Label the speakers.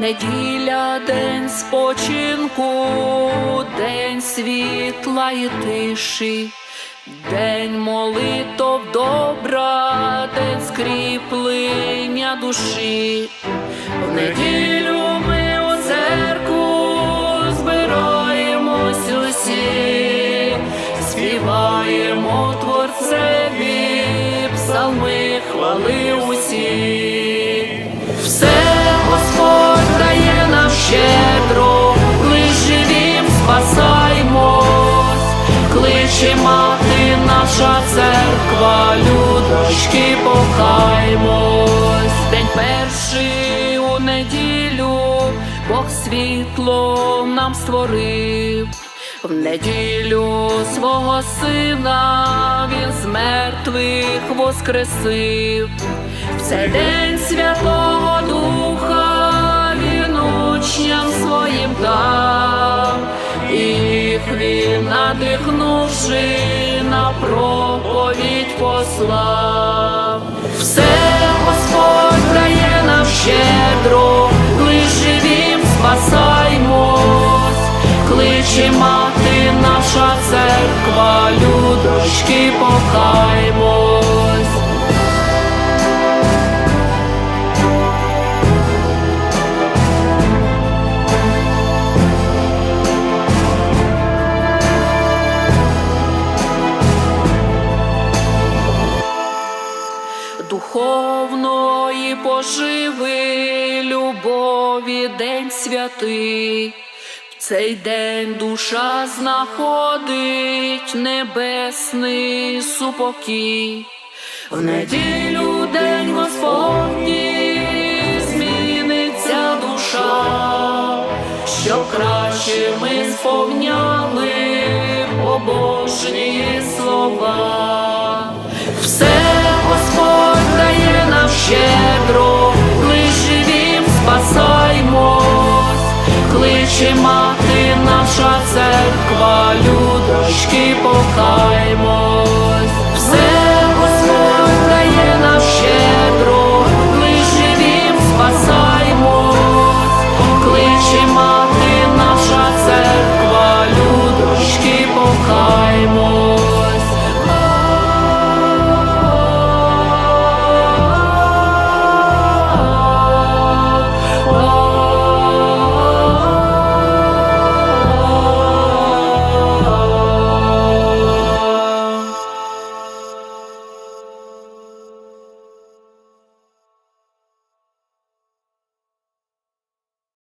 Speaker 1: Неділя день спочинку, день світла і тиші, день молитов добра, день скріплення душі. В неділю ми у церкву збираємось усі, співаємо творцеві, псалми хвали усі. Кличе мати наша церква, людочки покаймось. День перший у неділю Бог світло нам створив. В неділю свого сина він з мертвих воскресив. В цей день Святого Духа надихнувши на проповідь послав. Все Господь дає нам щедро, лиш живім спасаймось, кличе мати наша церква, людочки покаймось. Духовної поживи, любові день святий. В цей день душа знаходить небесний супокій. В неділю день Господній зміниться душа, щоб краще ми сповняли побожні слова. Кличе мати наша церква, людочки покаймось.